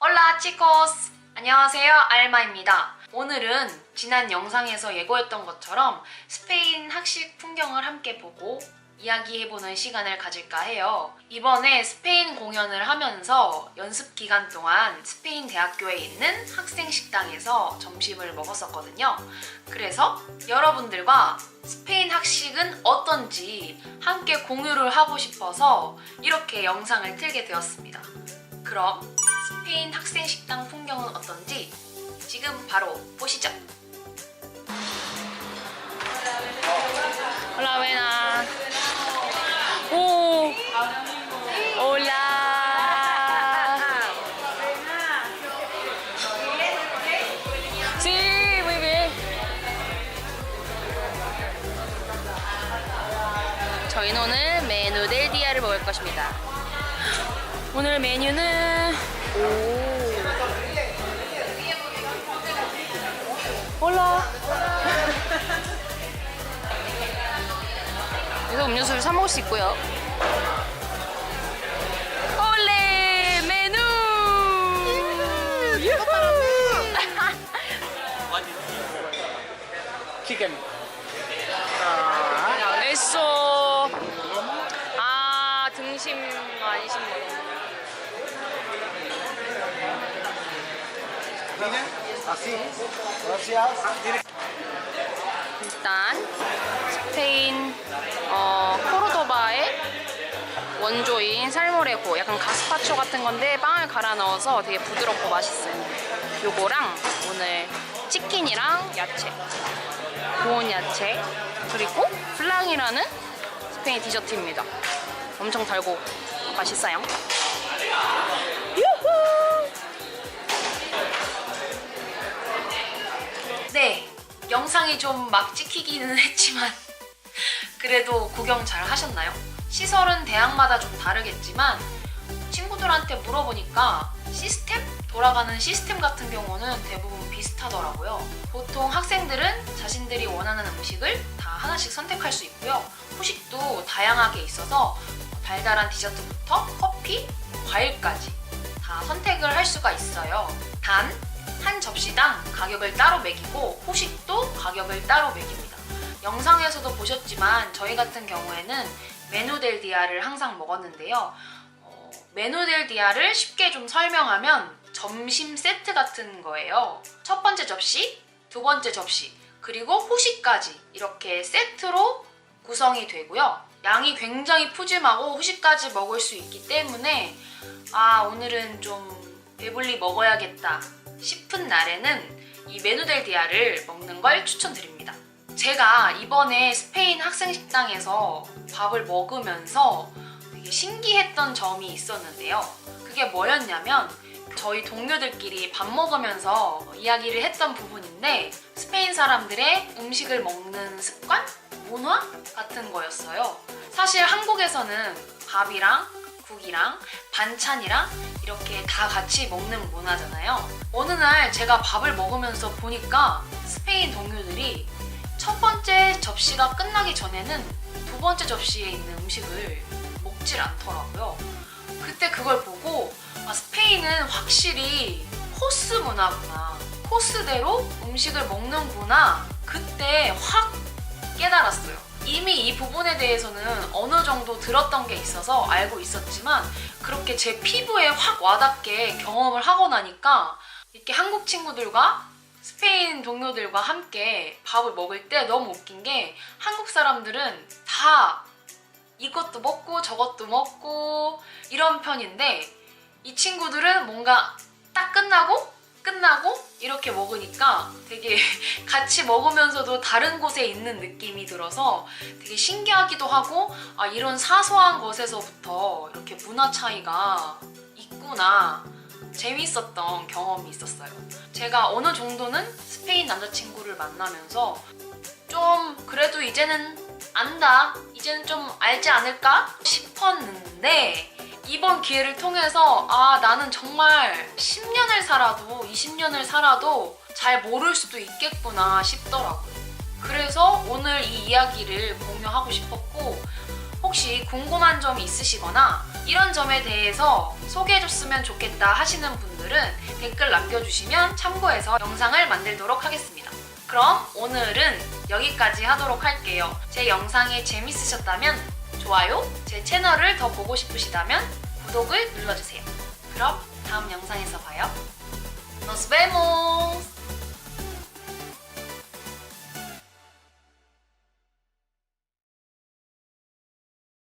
홀라 치코스! 안녕하세요 알마입니다. 오늘은 지난 영상에서 예고했던 것처럼 스페인 학식 풍경을 함께 보고 이야기해보는 시간을 가질까 해요. 이번에 스페인 공연을 하면서 연습 기간 동안 스페인 대학교에 있는 학생 식당에서 점심을 먹었었거든요. 그래서 여러분들과 스페인 학식은 어떤지 함께 공유를 하고 싶어서 이렇게 영상을 틀게 되었습니다. 그럼 스페인 학생 식당 풍경은 어떤지 지금 바로 보시죠. Hola, buenas. 오. Sí, muy bien. 저희는 오늘 메뉴 델 디아를 먹을 것입니다. 오늘 메뉴는 오. 몰라. 여기서 음료수를 사 먹을 수 있고요. 올레 메뉴. chicken. 아 등심 아니신 분. Así. Gracias. 일단 스페인 어, 코르도바의 원조인 살모레고 약간 가스파초 같은 건데 빵을 갈아 넣어서 되게 부드럽고 맛있어요. 요거랑 오늘 치킨이랑 야채, 구운 야채 그리고 플랑이라는 스페인 디저트입니다. 엄청 달고 맛있어요. 영상이 좀 막 찍히기는 했지만 그래도 구경 잘 하셨나요? 시설은 대학마다 좀 다르겠지만 친구들한테 물어보니까 시스템? 돌아가는 시스템 같은 경우는 대부분 비슷하더라고요. 보통 학생들은 자신들이 원하는 음식을 다 하나씩 선택할 수 있고요. 후식도 다양하게 있어서 달달한 디저트부터 커피, 과일까지 다 선택을 할 수가 있어요. 단, 한 접시당 가격을 따로 매기고 후식도 가격을 따로 매깁니다. 영상에서도 보셨지만 저희 같은 경우에는 메누델 디아를 항상 먹었는데요. 어, 메누델 디아를 쉽게 좀 설명하면 점심 세트 같은 거예요. 첫 번째 접시, 두 번째 접시, 그리고 후식까지 이렇게 세트로 구성이 되고요. 양이 굉장히 푸짐하고 후식까지 먹을 수 있기 때문에 아 오늘은 좀 배불리 먹어야겠다 싶은 날에는 이 메누델 디아를 먹는 걸 추천드립니다. 제가 이번에 스페인 학생 식당에서 밥을 먹으면서 되게 신기했던 점이 있었는데요. 그게 뭐였냐면 저희 동료들끼리 밥 먹으면서 이야기를 했던 부분인데 스페인 사람들의 음식을 먹는 습관? 문화? 같은 거였어요. 사실 한국에서는 밥이랑 국이랑 반찬이랑 이렇게 다 같이 먹는 문화잖아요. 어느 날 제가 밥을 먹으면서 보니까 스페인 동료들이 첫 번째 접시가 끝나기 전에는 두 번째 접시에 있는 음식을 먹질 않더라고요. 그때 그걸 보고 아, 스페인은 확실히 코스 문화구나. 코스대로 음식을 먹는구나. 그때 확 깨달았어요. 이미 이 부분에 대해서는 어느 정도 들었던 게 있어서 알고 있었지만 그렇게 제 피부에 확 와닿게 경험을 하고 나니까 이렇게 한국 친구들과 스페인 동료들과 함께 밥을 먹을 때 너무 웃긴 게 한국 사람들은 다 이것도 먹고 저것도 먹고 이런 편인데 이 친구들은 뭔가 딱 끝나고 끝나고 이렇게 먹으니까 되게 같이 먹으면서도 다른 곳에 있는 느낌이 들어서 되게 신기하기도 하고 아 이런 사소한 것에서부터 이렇게 문화 차이가 있구나 재밌었던 경험이 있었어요. 제가 어느 정도는 스페인 남자친구를 만나면서 좀 그래도 이제는 안다 이제는 좀 알지 않을까 싶었는데 이번 기회를 통해서 아 나는 정말 10년을 살아도 20년을 살아도 잘 모를 수도 있겠구나 싶더라고요. 그래서 오늘 이 이야기를 공유하고 싶었고 혹시 궁금한 점이 있으시거나 이런 점에 대해서 소개해줬으면 좋겠다 하시는 분들은 댓글 남겨주시면 참고해서 영상을 만들도록 하겠습니다. 그럼 오늘은 여기까지 하도록 할게요. 제 영상이 재밌으셨다면 좋아요, 제 채널을 더 보고 싶으시다면 구독을 눌러주세요. 그럼 다음 영상에서